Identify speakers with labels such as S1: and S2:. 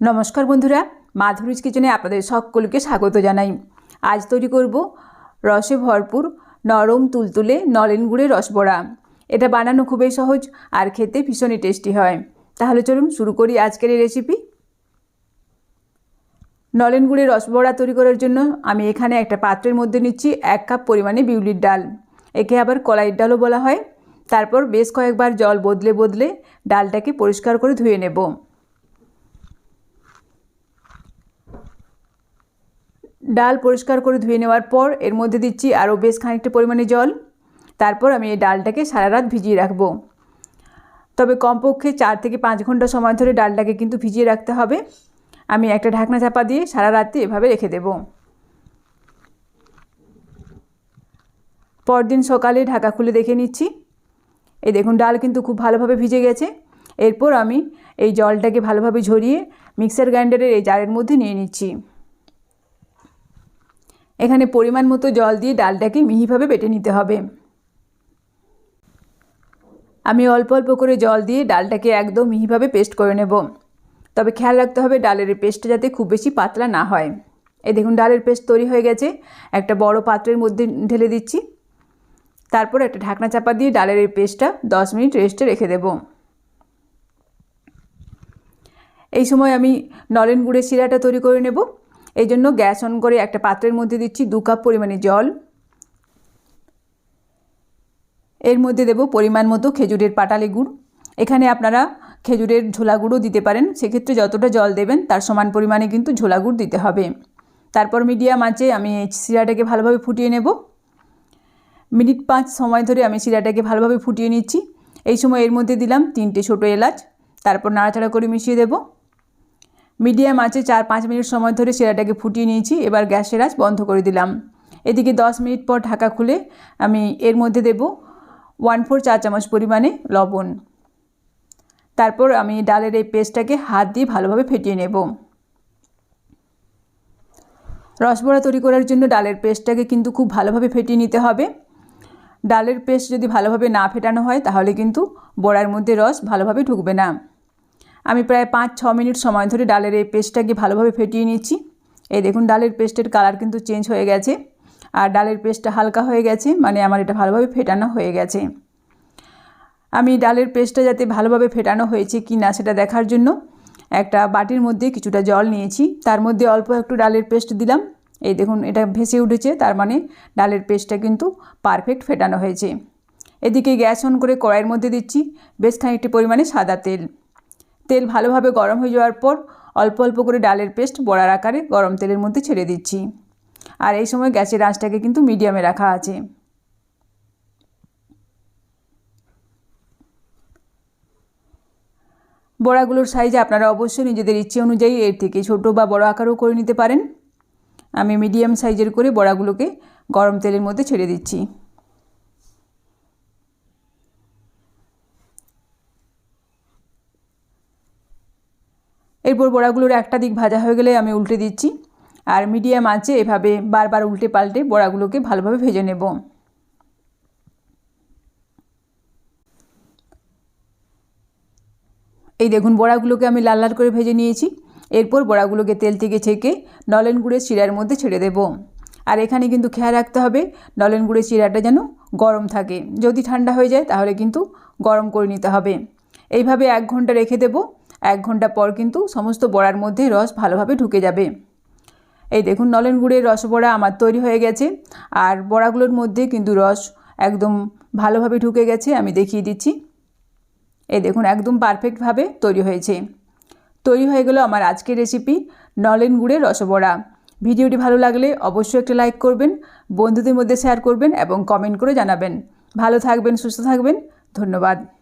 S1: নমস্কার বন্ধুরা মাধুরীজ কিচেনে আপনাদের সকলকে স্বাগত জানাই। আজ তৈরি করব রসে ভরপুর নরম তুলতুলে নলেন গুড়ের রসবড়া। এটা বানানো খুবই সহজ আর খেতে ভীষণই টেস্টি হয়। তাহলে চলুন শুরু করি আজকের এই রেসিপি নলেন গুড়ের রসবড়া তৈরি করার জন্য আমি এখানে একটা পাত্রের মধ্যে নিচ্ছি এক কাপ পরিমাণে বিউলির ডাল। একে আবার কলাইয়ের ডালও বলা হয়। তারপর বেশ কয়েকবার জল বদলে বদলে ডালটাকে পরিষ্কার করে ধুয়ে নেব। ডাল পরিষ্কার করে ধুয়ে নেওয়ার পর এর মধ্যে দিচ্ছি আরও বেশ খানিকটা পরিমাণে জল। তারপর আমি এই ডালটাকে সারা রাত ভিজিয়ে রাখব। তবে কমপক্ষে চার থেকে পাঁচ ঘণ্টা সময় ধরে ডালটাকে কিন্তু ভিজিয়ে রাখতে হবে। আমি একটা ঢাকনা চাপা দিয়ে সারা রাত্রি এভাবে রেখে দেব। পরদিন সকালে ঢাকা খুলে দেখে নিচ্ছি। এই দেখুন, ডাল কিন্তু খুব ভালোভাবে ভিজে গেছে। এরপর আমি এই জলটাকে ভালোভাবে ঝরিয়ে মিক্সার গ্রাইন্ডারের এই জারের মধ্যে নিয়ে নিচ্ছি। এখানে পরিমাণ মতো জল দিয়ে ডালটাকে মিহিভাবে বেটে নিতে হবে। আমি অল্প অল্প করে জল দিয়ে ডালটাকে একদম মিহিভাবে পেস্ট করে নেব। তবে খেয়াল রাখতে হবে ডালের পেস্টটা যাতে খুব বেশি পাতলা না হয়। এই দেখুন, ডালের পেস্ট তৈরি হয়ে গেছে। একটা বড় পাত্রের মধ্যে ঢেলে দিচ্ছি। তারপর একটা ঢাকনা চাপা দিয়ে ডালের এই পেস্টটা দশ মিনিট রেস্টে রেখে দেব। এই সময় আমি নলেন গুড়ের শিরাটা তৈরি করে নেব। এই জন্য গ্যাস অন করে একটা পাত্রের মধ্যে দিচ্ছি দু কাপ পরিমাণে জল। এর মধ্যে দেব পরিমাণ মতো খেজুরের পাটালি গুড়। এখানে আপনারা খেজুরের ঝোলা গুঁড়ো দিতে পারেন। সেক্ষেত্রে যতটা জল দেবেন, তার সমান পরিমাণে কিন্তু ঝোলা গুড় দিতে হবে। তারপর মিডিয়াম আঁচে আমি শিরাটাকে ভালোভাবে ফুটিয়ে নেব। মিনিট পাঁচ সময় ধরে আমি শিরাটাকে ভালোভাবে ফুটিয়ে নিচ্ছি। এই সময় এর মধ্যে দিলাম তিনটে ছোটো এলাচ। তারপর নাড়াচাড়া করে মিশিয়ে দেব। মিডিয়াম আছে, চার পাঁচ মিনিট সময় ধরে শিরাটাকে ফুটিয়ে নিয়েছি, এবার গ্যাসের আঁচ বন্ধ করে দিলাম। এদিকে দশ মিনিট পর ঢাকা খুলে আমি এর মধ্যে দেব ওয়ান ফোর চা চামচ পরিমাণে লবণ। তারপর আমি ডালের এই পেস্টটাকে হাত দিয়ে ভালোভাবে ফেটিয়ে নেব। রসবড়া তৈরি করার জন্য ডালের পেস্টটাকে কিন্তু খুব ভালোভাবে ফেটিয়ে নিতে হবে। ডালের পেস্ট যদি ভালোভাবে না ফেটানো হয়, তাহলে কিন্তু বড়ার মধ্যে রস ভালোভাবে ঢুকবে না। আমি প্রায় পাঁচ, ছ মিনিট সময় ধরে ডালের এই পেস্টটাকে ভালোভাবে ফেটিয়ে নিচ্ছি এই দেখুন, ডালের পেস্টের কালার কিন্তু চেঞ্জ হয়ে গেছে আর ডালের পেস্টটা হালকা হয়ে গেছে মানে আমার এটা ভালোভাবে ফেটানো হয়ে গেছে। আমি ডালের পেস্টটা যাতে ভালোভাবে ফেটানো হয়েছে কি না সেটা দেখার জন্য একটা বাটির মধ্যে কিছুটা জল নিয়েছি। তার মধ্যে অল্প একটু ডালের পেস্ট দিলাম। এই দেখুন, এটা ভেসে উঠেছে, তার মানে ডালের পেস্টটা কিন্তু পারফেক্ট ফেটানো হয়েছে। এদিকে গ্যাস অন করে কড়াইয়ের মধ্যে দিচ্ছি বেশ খানিকটি পরিমাণে সাদা তেল। তেল ভালোভাবে গরম হয়ে যাওয়ার পর অল্প অল্প করে ডালের পেস্ট বড়ার আকারে গরম তেলের মধ্যে ছেড়ে দিচ্ছি। আর এই সময় গ্যাসের আঁচটাকে কিন্তু মিডিয়ামে রাখা আছে। বড়াগুলোর সাইজে আপনারা অবশ্যই নিজেদের ইচ্ছে অনুযায়ী এর থেকে ছোট বা বড় আকারও করে নিতে পারেন। আমি মিডিয়াম সাইজের করে বড়াগুলোকে গরম তেলের মধ্যে ছেড়ে দিচ্ছি। এরপর বড়াগুলোর একটা দিক ভাজা হয়ে গেলে আমি উল্টে দিচ্ছি। আর মিডিয়াম আঁচে এভাবে বারবার উল্টে পাল্টে বড়াগুলোকে ভালোভাবে ভেজে নেব। এই দেখুন, বড়াগুলোকে আমি লাল লাল করে ভেজে নিয়েছি। এরপর বড়াগুলোকে তেল থেকে ছেঁকে নলেন গুঁড়ের শিরার মধ্যে ছেড়ে দেব। আর এখানে কিন্তু খেয়াল রাখতে হবে, নলেন গুঁড়ের চিরাটা যেন গরম থাকে। যদি ঠান্ডা হয়ে যায় তাহলে কিন্তু গরম করে নিতে হবে। এইভাবে এক ঘণ্টা রেখে দেব। এক ঘণ্টা পর কিন্তু সমস্ত বড়ার মধ্যে রস ভালোভাবে ঢুকে যাবে। এই দেখুন, নলেন গুড়ের রসবড়া আমার তৈরি হয়ে গেছে। আর বড়াগুলোর মধ্যে কিন্তু রস একদম ভালোভাবে ঢুকে গেছে, আমি দেখিয়ে দিচ্ছি। এই দেখুন, একদম পারফেক্টভাবে তৈরি হয়েছে। তৈরি হয়ে গেল আমার আজকের রেসিপি নলেন গুড়ের রসবড়া। ভিডিওটি ভালো লাগলে অবশ্যই একটা লাইক করবেন, বন্ধুদের মধ্যে শেয়ার করবেন এবং কমেন্ট করে জানাবেন। ভালো থাকবেন, সুস্থ থাকবেন, ধন্যবাদ।